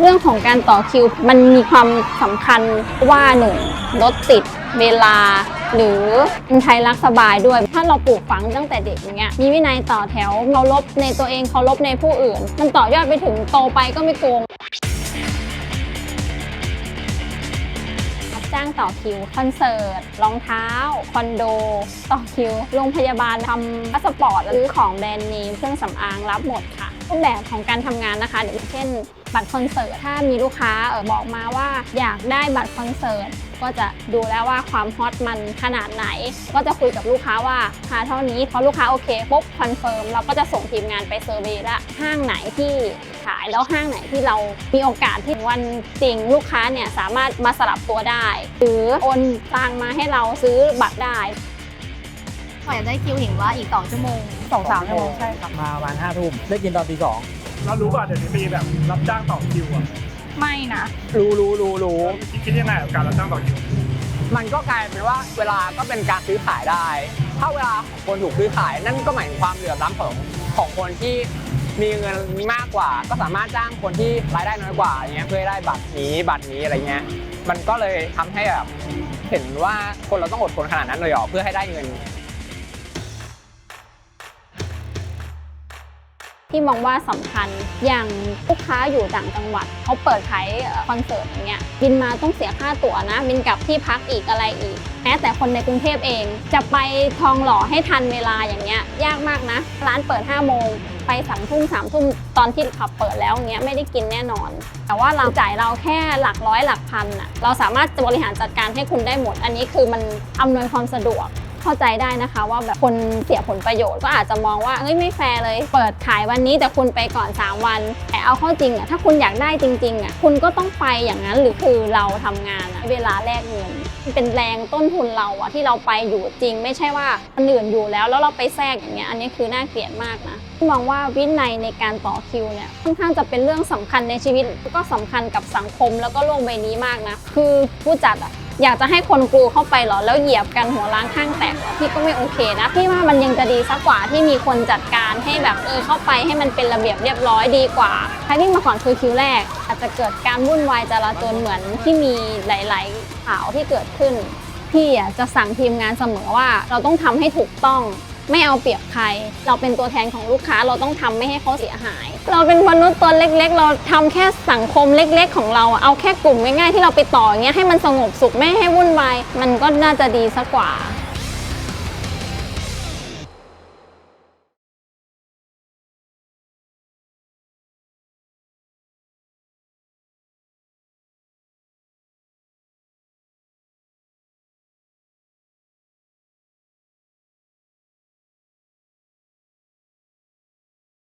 เรื่องของการต่อคิวมันมีความสำคัญว่าหนึ่งรถติดเวลา หรือคนไทยรักสบายด้วย ถ้าเราปลูกฝังตั้งแต่เด็กอย่างเงี้ยมีวินัยต่อแถวเคารพในตัวเองเคารพในผู้อื่น มันต่อยอดไปถึงโตไปก็ไม่โกงจ้างต่อคิวคอนเสิร์ตรองเท้า คอนโด ต่อคิว โรงพยาบาลทำพาสปอร์ตซื้อของแบรนด์เนมเครื่องสำอางรับหมดค่ะ รูปแบบของการทำงานนะคะอย่างเช่น บัตรคอนเสิร์ตถ้ามีลูกค้าเออบอกมาว่าอยากได้บัตรคอนเสิร์ตก็จะดูแล้วว่าความฮอตมันขนาดไหน ก็จะคุยกับลูกค้าว่าค่าเท่านี้พอลูกค้าโอเคปุ๊บคอนเฟิร์มเราก็จะส่งทีมงานไปเซอร์เวย์ละห้างไหนที่ขายแล้วห้างไหนที่เรามีโอกาสที่วันจริงลูกค้าเนี่ยสามารถมาสลับตัวได้ หรือโอนตังมาให้เราซื้อบัตรได้ กว่าจะได้คิวเห็นว่าอีก2ชั่วโมงสองสามชั่วโมงใช่ครับมาประมาณห้าทุ่มได้กินตอนตีสองเรารู้ป่ะเดี๋ยวนี้มีแบบรับจ้างต่อคิวอะไม่นะ รู้รู้รู้รู้คิดคิดยังไงกับการรับจ้างต่อคิวมันก็กลายเป็นว่าเวลาก็เป็นการซื้อขายได้ ถ้าเวลาของคนถูกซื้อขายนั่นก็หมายถึงความเหลื่อมล้ำของของคนที่มีเงินมากกว่า ก็สามารถจ้างคนที่รายได้น้อยกว่าอย่างเงี้ยเพื่อให้ได้บัตรนี้บัตรนี้อะไรเงี้ยมันก็เลยทำให้แบบเห็นว่าคนเราต้องอดทนขนาดนั้นเลยเหรอเพื่อให้ได้เงิน ที่มองว่าสำคัญ อย่างลูกค้าอยู่ต่างจังหวัดเขาเปิดขายคอนเสิร์ตอย่างเงี้ยบินมาต้องเสียค่าตั๋วนะบินกลับที่พักอีกอะไรอีกแม้แต่คนในกรุงเทพเอง จะไปทองหล่อให้ทันเวลาอย่างเงี้ยยากมากนะ ร้านเปิด5้าโมงไปสามทุ่มสามทุ่มตอนที่ขับเปิดแล้วเงี้ยไม่ได้กินแน่นอน แต่ว่าเราจ่ายเราแค่หลักร้อยหลักพันอะเราสามารถบริหารจัดการให้คุณได้หมด อันนี้คือมันอำนวยความสะดวก เข้าใจได้นะคะว่าแบบคนเสียผลประโยชน์ก็อาจจะมองว่าเฮ้ยไม่แฟร์เลย เปิดขายวันนี้แต่คุณไปก่อน 3 วัน แต่เอาเข้าจริงอะถ้าคุณอยากได้จริงๆอะคุณก็ต้องไปอย่างนั้นหรือคือเราทำงานอะเวลาแลกเงินเป็นแรงต้นทุนเราอะที่เราไปอยู่จริง ไม่ใช่ว่าคนอื่นอยู่แล้วแล้วเราไปแทรกอย่างเงี้ยอันนี้คือน่าเกลียดมากนะมองว่าวินัยในการต่อคิวเนี่ยค่อนข้างจะเป็นเรื่องสำคัญในชีวิตก็สำคัญกับสังคมแล้วก็โลกใบนี้มากนะคือผู้จัดอะ อยากจะให้คนกรูเข้าไปเหรอแล้วเหยียบกันหัวล้างข้างแตกหรอพี่ก็ไม่โอเคนะพี่ว่ามันยังจะดีสักกว่าที่มีคนจัดการให้แบบเออเข้าไปให้มันเป็นระเบียบเรียบร้อยดีกว่าใครที่มาก่อนคือคิวแรก อาจจะเกิดการวุ่นวายจราจรเหมือนที่มีหลาย ๆ ข่าวที่เกิดขึ้นพี่จะสั่งทีมงานเสมอว่าเราต้องทำให้ถูกต้อง ไม่เอาเปรียบใคร เราเป็นตัวแทนของลูกค้าเราต้องทำไม่ให้เขาเสียหาย เราเป็นมนุษย์ตัวเล็ก ๆ เราทำแค่สังคมเล็ก ๆ ของเราอะเอาแค่กลุ่มง่ายๆที่เราไปต่อเงี้ยให้มันสงบสุขไม่ให้วุ่นวายมันก็น่าจะดีสักกว่า